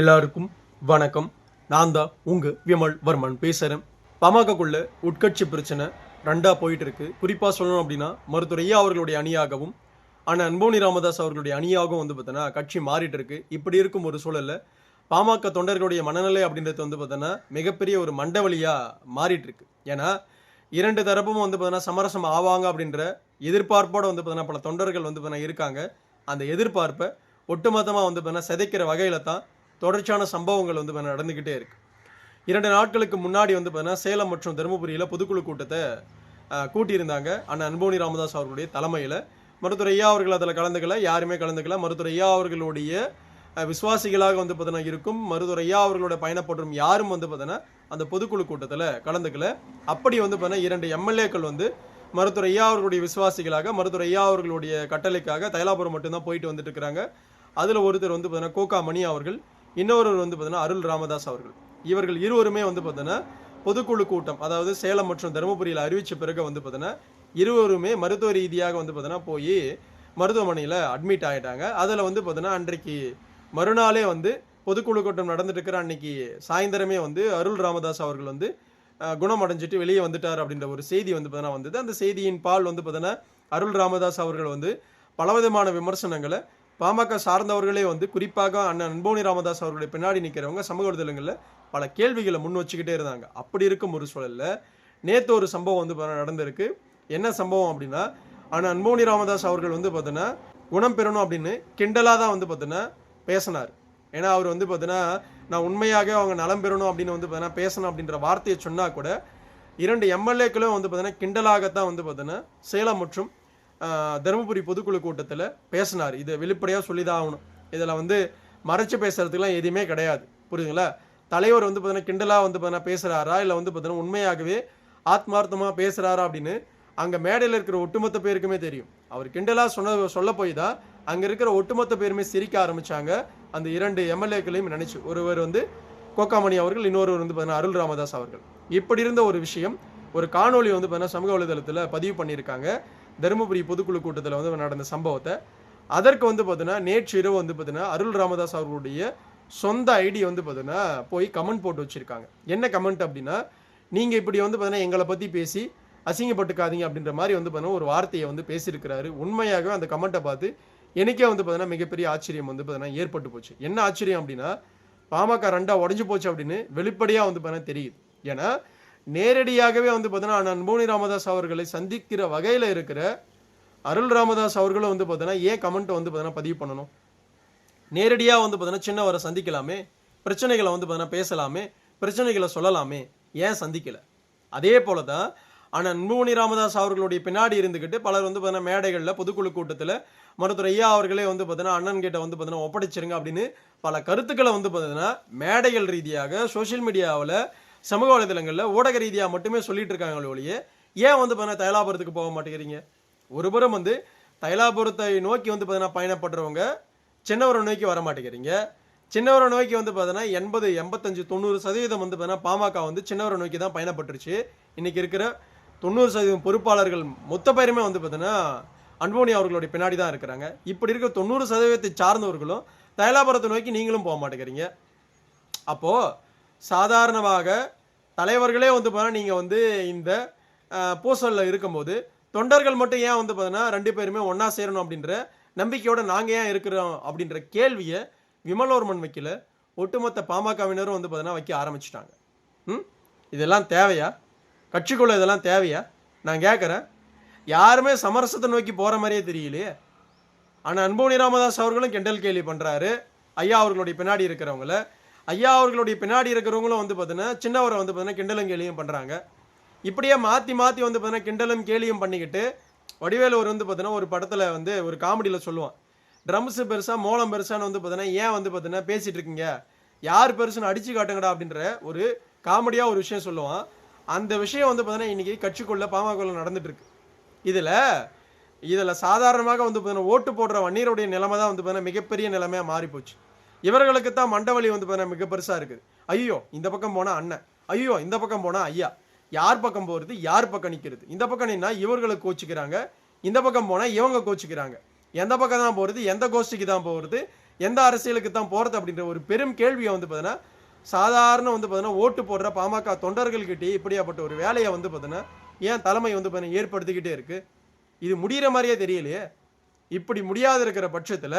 எல்லாருக்கும் வணக்கம். நான் தான் உங்கள் விமல் வர்மன் பேசுகிறேன் பாமகக்குள்ள உட்கட்சி பிரச்சனை ரெண்டாக போயிட்டு இருக்கு குறிப்பாக சொல்லணும் அப்படின்னா மருத்துவர் ஐயா அவர்களுடைய அணியாகவும் ஆனால் அன்போனி ராமதாஸ் அவர்களுடைய அணியாகவும் வந்து பார்த்தோன்னா கட்சி மாறிட்டு இருக்கு இப்படி இருக்கும் ஒரு சூழல்ல பாமக தொண்டர்களுடைய மனநிலை அப்படின்றது வந்து பார்த்தோன்னா மிகப்பெரிய ஒரு மண்டவழியாக மாறிட்டு இருக்கு ஏன்னா இரண்டு தரப்பும் வந்து பார்த்தோன்னா சமரசம் ஆவாங்க அப்படின்ற எதிர்பார்ப்போடு வந்து பார்த்தோன்னா பல தொண்டர்கள் வந்து பார்த்தோன்னா இருக்காங்க. அந்த எதிர்பார்ப்பை ஒட்டுமொத்தமாக வந்து பார்த்தோன்னா சிதைக்கிற வகையில் தான் தொடர்ச்சியான சம்பவங்கள் வந்து நடந்துக்கிட்டே இருக்கு. இரண்டு நாட்களுக்கு முன்னாடி வந்து பார்த்தீங்கன்னா சேலம் மற்றும் தருமபுரியில் பொதுக்குழு கூட்டத்தை கூட்டியிருந்தாங்க. அண்ணன் அன்போனி ராமதாஸ் அவர்களுடைய தலைமையில். மருத்துவர் ஐயா அவர்கள் அதில் கலந்துக்கல யாருமே கலந்துக்கல. மருத்துவரையா அவர்களுடைய விசுவாசிகளாக வந்து பார்த்தீங்கன்னா இருக்கும். மருத்துவர் ஐயா அவர்களோட பயணப்பற்றும் யாரும் வந்து பார்த்தீங்கன்னா அந்த பொதுக்குழு கூட்டத்தில் கலந்துக்கல. அப்படி வந்து பார்த்தீங்கன்னா இரண்டு எம்எல்ஏக்கள் வந்து மருத்துவர் ஐயா அவர்களுடைய விசுவாசிகளாக மருத்துவர் ஐயா அவர்களுடைய கட்டளைக்காக தைலாபுரம் மட்டும்தான் போயிட்டு வந்துட்டு இருக்கிறாங்க. அதில் ஒருத்தர் வந்து பார்த்தீங்கன்னா கோகா மணி அவர்கள். இன்னொருவர் வந்து பார்த்தீங்கன்னா அருள் ராமதாஸ் அவர்கள். இவர்கள் இருவருமே வந்து பார்த்தீங்கன்னா பொதுக்குழு கூட்டம் அதாவது சேலம் மற்றும் தருமபுரியில் அறிவித்த பிறகு வந்து பார்த்தீங்கன்னா இருவருமே மருத்துவ ரீதியாக வந்து பார்த்தீங்கன்னா போய் மருத்துவமனையில் அட்மிட் ஆகிட்டாங்க அதில் வந்து பார்த்தீங்கன்னா அன்றைக்கு மறுநாளே வந்து பொதுக்குழு கூட்டம் நடந்துட்டு இருக்கிற அன்னைக்கு சாயந்தரமே வந்து அருள் ராமதாஸ் அவர்கள் வந்து குணமடைஞ்சிட்டு வெளியே வந்துட்டார் அப்படின்ற ஒரு செய்தி வந்து பார்த்தீங்கன்னா வந்தது. அந்த செய்தியின் பால் வந்து பார்த்தீங்கன்னா அருள் ராமதாஸ் அவர்கள் வந்து பலவிதமான விமர்சனங்களை பாமக சார்ந்தவர்களே வந்து குறிப்பாக அண்ணன் அன்போனி ராமதாஸ் அவர்களுடைய பின்னாடி நிற்கிறவங்க சமூக வலைதளங்களில் பல கேள்விகளை முன் வச்சுக்கிட்டே இருந்தாங்க. அப்படி இருக்கும் ஒரு சூழலில் நேற்று ஒரு சம்பவம் வந்து நடந்திருக்கு. என்ன சம்பவம் அப்படின்னா ஆனால் அன்போனி ராமதாஸ் அவர்கள் வந்து பார்த்தீங்கன்னா குணம் பெறணும் அப்படின்னு கிண்டலாக தான் வந்து பார்த்தீங்கன்னா பேசினார். ஏன்னா அவர் வந்து பார்த்தீங்கன்னா நான் உண்மையாக அவங்க நலம் பெறணும் அப்படின்னு வந்து பார்த்தீங்கன்னா பேசணும் அப்படின்ற வார்த்தையை சொன்னால் கூட இரண்டு எம்எல்ஏக்களும் வந்து பார்த்தீங்கன்னா கிண்டலாகத்தான் வந்து பார்த்தீங்கன்னா சேலம் மற்றும் தருமபுரி பொதுக்குழு கூட்டத்தில் பேசினார். இதை வெளிப்படையாக சொல்லி தான் ஆகணும். இதில் வந்து மறைச்சு பேசுறதுக்குலாம் எதுவுமே கிடையாது. புரியுதுங்களா? தலைவர் வந்து பார்த்தீங்கன்னா கிண்டலாக வந்து பார்த்தீங்கன்னா பேசுகிறாரா இல்லை வந்து பார்த்தீங்கன்னா உண்மையாகவே ஆத்மார்த்தமாக பேசுகிறாரா அப்படின்னு அங்கே மேடையில் இருக்கிற ஒட்டுமொத்த பேருக்குமே தெரியும். அவர் கிண்டலாக சொன்ன சொல்ல போய் தான் அங்கே இருக்கிற ஒட்டுமொத்த பேருமே சிரிக்க ஆரம்பிச்சாங்க. அந்த இரண்டு எம்எல்ஏக்களையும் நினச்சி. ஒருவர் வந்து கோகாமணி அவர்கள் இன்னொருவர் வந்து பார்த்தீங்கன்னா அருள் ராமதாஸ் அவர்கள். இப்படி இருந்த ஒரு விஷயம் ஒரு காணொலி வந்து பார்த்தீங்கன்னா சமூக வலைதளத்தில் பதிவு பண்ணியிருக்காங்க. தருமபுரி பொதுக்குழு கூட்டத்தில் வந்து நடந்த சம்பவத்தை. அதற்கு வந்து பார்த்தீங்கன்னா நேற்று இரவு வந்து பார்த்தீங்கன்னா அருள் ராமதாஸ் அவர்களுடைய சொந்த ஐடி வந்து பார்த்தீங்கன்னா போய் கமெண்ட் போட்டு வச்சுருக்காங்க. என்ன கமெண்ட் அப்படின்னா நீங்கள் இப்படி வந்து பார்த்தீங்கன்னா எங்களை பற்றி பேசி அசிங்கப்பட்டுக்காதீங்க அப்படின்ற மாதிரி வந்து பார்த்தீங்கன்னா ஒரு வார்த்தையை வந்து பேசியிருக்கிறாரு. உண்மையாகவே அந்த கமெண்ட்டை பார்த்து எனக்கே வந்து பார்த்தீங்கன்னா மிகப்பெரிய ஆச்சரியம் வந்து பார்த்தீங்கன்னா ஏற்பட்டு போச்சு. என்ன ஆச்சரியம் அப்படின்னா பாமக ரெண்டா உடஞ்சி போச்சு அப்படின்னு வெளிப்படையாக வந்து பார்த்தீங்கன்னா தெரியுது. ஏன்னா நேரடியாகவே வந்து பார்த்தீங்கன்னா அண்ணன் அன்போனி ராமதாஸ் அவர்களை சந்திக்கிற வகையில் இருக்கிற அருள் ராமதாஸ் அவர்களும் வந்து பார்த்தீங்கன்னா ஏன் கமெண்ட்டை வந்து பார்த்தீங்கன்னா பதிவு பண்ணணும்? நேரடியாக வந்து பார்த்தீங்கன்னா சின்னவரை சந்திக்கலாமே பிரச்சனைகளை வந்து பார்த்தீங்கன்னா பேசலாமே பிரச்சனைகளை சொல்லலாமே ஏன் சந்திக்கலை? அதே போல தான் ஆனால் அன்புமணி ராமதாஸ் அவர்களுடைய பின்னாடி இருந்துக்கிட்டு பலர் வந்து பார்த்தீங்கன்னா மேடைகளில் பொதுக்குழு கூட்டத்தில் மருத்துவர் ஐயா அவர்களே வந்து பார்த்தீங்கன்னா அண்ணன் கிட்ட வந்து பார்த்தீங்கன்னா ஒப்படைச்சிருங்க அப்படின்னு பல கருத்துக்களை வந்து பார்த்தீங்கன்னா மேடைகள் ரீதியாக சோஷியல் மீடியாவில் சமூக வலைதளங்களில் ஊடக ரீதியாக மட்டுமே சொல்லிட்டு இருக்காங்களே ஒழிய ஏன் வந்து பார்த்தீங்கன்னா தைலாபுரத்துக்கு போக மாட்டேங்கிறீங்க? ஒருபுறம் வந்து தைலாபுரத்தை நோக்கி வந்து பார்த்தீங்கன்னா பயணப்படுறவங்க சின்னவரை நோக்கி வர மாட்டேங்கிறீங்க. சின்னவரை நோக்கி வந்து பார்த்தீங்கன்னா எண்பது எண்பத்தஞ்சு தொண்ணூறு சதவீதம் வந்து பார்த்தீங்கன்னா பாமக வந்து சின்னவரை நோக்கி தான் பயணப்பட்டுருச்சு. இன்றைக்கி இருக்கிற தொண்ணூறு சதவீதம் பொறுப்பாளர்கள் மொத்த பேருமே வந்து பார்த்தீங்கன்னா அன்போனி அவர்களுடைய பின்னாடி தான் இருக்கிறாங்க. இப்படி இருக்க தொண்ணூறு சதவீதத்தை சார்ந்தவர்களும் தைலாபுரத்தை நோக்கி நீங்களும் போக மாட்டேங்கிறீங்க. அப்போது சாதாரணமாக தலைவர்களே வந்து பார்த்தீங்கன்னா நீங்கள் வந்து இந்த பூசலில் இருக்கும்போது தொண்டர்கள் மட்டும் ஏன் வந்து பார்த்தீங்கன்னா ரெண்டு பேருமே ஒன்றா சேரணும் அப்படின்ற நம்பிக்கையோடு நாங்கள் ஏன் இருக்கிறோம் அப்படின்ற கேள்வியை விமலோர்மன் வைக்கல ஒட்டுமொத்த பாமகவினரும் வந்து பார்த்தீங்கன்னா வைக்க ஆரம்பிச்சிட்டாங்க. ம்? இதெல்லாம் தேவையா? கட்சிக்குள்ளே இதெல்லாம் தேவையா? நான் கேட்குறேன் யாருமே சமரசத்தை நோக்கி போகிற மாதிரியே தெரியலையே. ஆனால் அன்போனி ராமதாஸ் அவர்களும் கிண்டல் கேள்வி பண்ணுறாரு ஐயா அவர்களுடைய பின்னாடி இருக்கிறவங்கள. ஐயா அவர்களுடைய பின்னாடி இருக்கிறவங்களும் வந்து பார்த்தீங்கன்னா சின்னவரை வந்து பார்த்தீங்கன்னா கிண்டலும் கேலியும் பண்ணுறாங்க இப்படியே மாற்றி மாற்றி வந்து பார்த்தீங்கன்னா கிண்டலும் கேலியும் பண்ணிக்கிட்டு வடிவேலூர் வந்து பார்த்தீங்கன்னா ஒரு படத்தில் வந்து ஒரு காமெடியில் சொல்லுவான். ட்ரம்ஸு பெருசாக மோளம் பெருசான்னு வந்து பார்த்தீங்கன்னா ஏன் வந்து பார்த்தீங்கன்னா பேசிகிட்டு இருக்கீங்க? யார் பெருசுன்னு அடிச்சு காட்டுங்கடா அப்படின்ற ஒரு காமெடியாக ஒரு விஷயம் சொல்லுவான். அந்த விஷயம் வந்து பார்த்தீங்கன்னா இன்றைக்கி கட்சிக்குள்ளே பாமகக்குள்ள நடந்துட்டு இதில் இதில் சாதாரணமாக வந்து பார்த்தீங்கன்னா ஓட்டு போடுற வன்னியருடைய நிலைமை தான் வந்து பார்த்தீங்கன்னா மிகப்பெரிய நிலைமையாக மாறிப்போச்சு. இவர்களுக்கு தான் மண்டவலி வந்து பார்த்தீங்கன்னா மிக பெருசாக இருக்குது ஐயோ இந்த பக்கம் போனால் அண்ணன். ஐயோ இந்த பக்கம் போனால் ஐயா. யார் பக்கம் போகிறது யார் பக்கம் நிற்கிறது இந்த பக்கம் நின்னா இவர்களுக்கு கோச்சிக்கிறாங்க. இந்த பக்கம் போனால் இவங்க கோச்சிக்கிறாங்க. எந்த பக்கம் தான் போகிறது எந்த கோஷ்டிக்கு தான் போகிறது எந்த அரசியலுக்கு தான் போகிறது அப்படின்ற ஒரு பெரும் கேள்வியை வந்து பார்த்தீங்கன்னா சாதாரண வந்து பார்த்தீங்கன்னா ஓட்டு போடுற பாமக தொண்டர்கள்கிட்டயே இப்படியாப்பட்ட ஒரு வேலையை வந்து பார்த்தீங்கன்னா ஏன் தலைமை வந்து பார்த்தீங்கன்னா ஏற்படுத்திக்கிட்டே இருக்குது இது முடிகிற மாதிரியே தெரியலையே. இப்படி முடியாது இருக்கிற பட்சத்தில்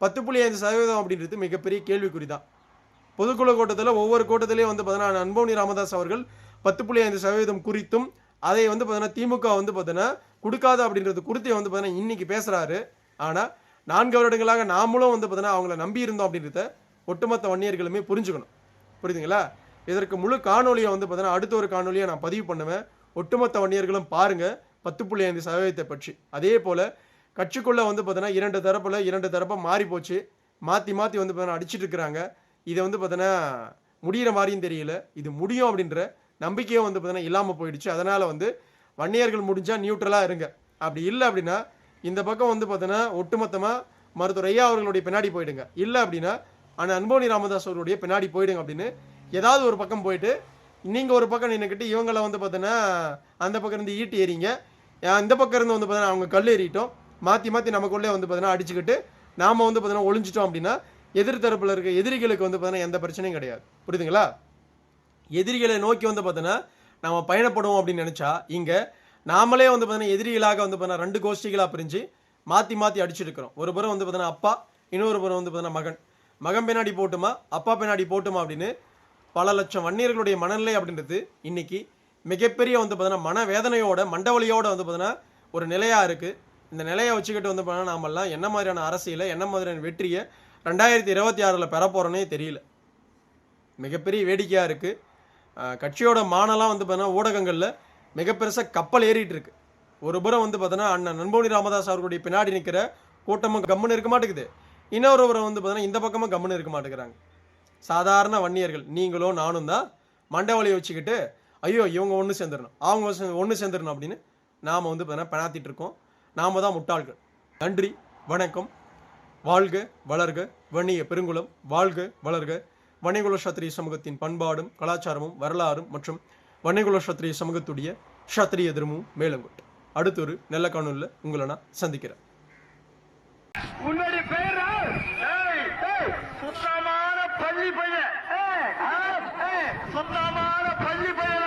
பத்து புள்ளி ஐந்து சதவீதம் அப்படின்றது மிகப்பெரிய கேள்விக்குறி தான் பொதுக்குழு கூட்டத்தில் ஒவ்வொரு கூட்டத்திலையும் வந்து பார்த்தீங்கன்னா அன்போனி ராமதாஸ் அவர்கள் பத்து புள்ளி ஐந்து சதவீதம் குறித்தும் அதை வந்து பார்த்தீங்கன்னா திமுக வந்து பார்த்தீங்கன்னா கொடுக்காது அப்படின்றது குறித்து வந்து பார்த்தீங்கன்னா இன்னைக்கு பேசுகிறாரு ஆனால் நான்கு வருடங்களாக நாமளும் வந்து பார்த்தீங்கன்னா அவங்கள நம்பி இருந்தோம் அப்படின்றத ஒட்டுமொத்த வன்னியர்களுமே புரிஞ்சுக்கணும். புரியுதுங்களா? இதற்கு முழு காணொலியை வந்து பார்த்தீங்கன்னா அடுத்த ஒரு காணொலியை நான் பதிவு பண்ணுவேன். ஒட்டுமொத்த வன்னியர்களும் பாருங்கள் பத்து புள்ளி ஐந்து சதவீதத்தை பற்றி. அதே போல் கட்சிக்குள்ளே வந்து பார்த்தீங்கன்னா இரண்டு தரப்பில் இரண்டு தரப்பா மாறி போச்சு. மாற்றி மாற்றி வந்து பார்த்தீங்கன்னா அடிச்சிட்டு இருக்கிறாங்க. இதை வந்து பார்த்தீங்கன்னா முடிகிற மாதிரியும் தெரியல. இது முடியும் அப்படின்ற நம்பிக்கையும் வந்து பார்த்தீங்கன்னா இல்லாமல் போயிடுச்சு. அதனால் வந்து வன்னியர்கள் முடிஞ்சால் நியூட்ரலாக இருங்க. அப்படி இல்லை அப்படின்னா இந்த பக்கம் வந்து பார்த்தீங்கன்னா ஒட்டுமொத்தமாக மருத்துவர் ஐயா அவர்களுடைய பின்னாடி போயிடுங்க. இல்லை அப்படின்னா ஆனால் அன்போனி ராமதாஸ் அவர்களுடைய பின்னாடி போயிடுங்க அப்படின்னு ஏதாவது ஒரு பக்கம் போயிட்டு நீங்கள் ஒரு பக்கம் நின்றுக்கிட்டு இவங்களை வந்து பார்த்தீங்கன்னா அந்த பக்கம் இருந்து ஈட்டி ஏறிங்க அந்த இந்த பக்கம் இருந்து வந்து பார்த்தீங்கன்னா அவங்க கல் ஏறிட்டோம். மாற்றி மாற்றி நமக்குள்ளே வந்து பார்த்தீங்கன்னா அடிச்சுக்கிட்டு நாம் வந்து பார்த்தீங்கன்னா ஒளிஞ்சிட்டோம் அப்படின்னா எதிர் தரப்பில் இருக்க எதிரிகளுக்கு வந்து பார்த்தீங்கன்னா எந்த பிரச்சனையும் கிடையாது புரியுதுங்களா எதிரிகளை நோக்கி வந்து பார்த்தீங்கன்னா நம்ம பயணப்படுவோம் அப்படின்னு நினச்சா இங்கே நாமளே வந்து பார்த்தீங்கன்னா எதிரிகளாக வந்து பார்த்தீங்கன்னா ரெண்டு கோஷ்டிகளாக பிரிஞ்சு மாற்றி மாற்றி அடிச்சிருக்கிறோம் ஒரு புறம் வந்து பார்த்தீங்கன்னா அப்பா இன்னொரு புறம் வந்து பார்த்தீங்கன்னா மகன் மகன் பின்னாடி போட்டுமா அப்பா பின்னாடி போட்டுமா அப்படின்னு பல லட்சம் வன்னியர்களுடைய மனநிலை அப்படின்றது இன்னைக்கு மிகப்பெரிய வந்து பார்த்தீங்கன்னா மனவேதனையோட மண்டவலியோட வந்து பார்த்தீங்கன்னா ஒரு நிலையாக இருக்குது இந்த நிலையை வச்சுக்கிட்டு வந்து பார்த்தீங்கன்னா நாமெல்லாம் என்ன மாதிரியான அரசியலை என்ன மாதிரியான வெற்றியை ரெண்டாயிரத்தி இருபத்தி ஆறில் பெற போகிறோன்னே தெரியல. மிகப்பெரிய வேடிக்கையாக இருக்குது கட்சியோட மானெல்லாம் வந்து பார்த்தீங்கன்னா ஊடகங்களில் மிக பெருசாக கப்பல் ஏறிட்டு இருக்கு. ஒரு புறம் வந்து பார்த்தோன்னா அண்ணன் நண்போனி ராமதாஸ் அவர்களுடைய பின்னாடி நிற்கிற கூட்டமும் கம்முன்னு இருக்க மாட்டேங்குது. இன்னொரு புறம் வந்து பார்த்தோன்னா இந்த பக்கமும் கம்முன்னு இருக்க மாட்டேங்கிறாங்க. சாதாரண வன்னியர்கள் நீங்களும் நானும் தான் மண்டவலியை வச்சுக்கிட்டு ஐயோ இவங்க ஒன்று சேர்ந்துடணும் அவங்க ஒன்று சேர்ந்துடணும் அப்படின்னு நாம் வந்து பார்த்தீங்கன்னா பெணாத்திட்டு இருக்கோம். நாம தான் முட்டாள்கள். நன்றி வணக்கம். வாழ்க வளர்க வன்னிய பெருங்குளம். வாழ்க வளர்க. வன்னிகுல சத்திரிய சமூகத்தின் பண்பாடும் கலாச்சாரமும் வரலாறும் மற்றும் வன்னிகுல சத்திரிய சமூகத்துடைய சத்திரிய தர்மமும் மேலங்கொட்டு அடுத்த ஒரு நல்ல காணொலியில் உங்களை நான் சந்திக்கிறேன். சுத்தமான பள்ளி பையன். சுத்தமான பள்ளி பையன்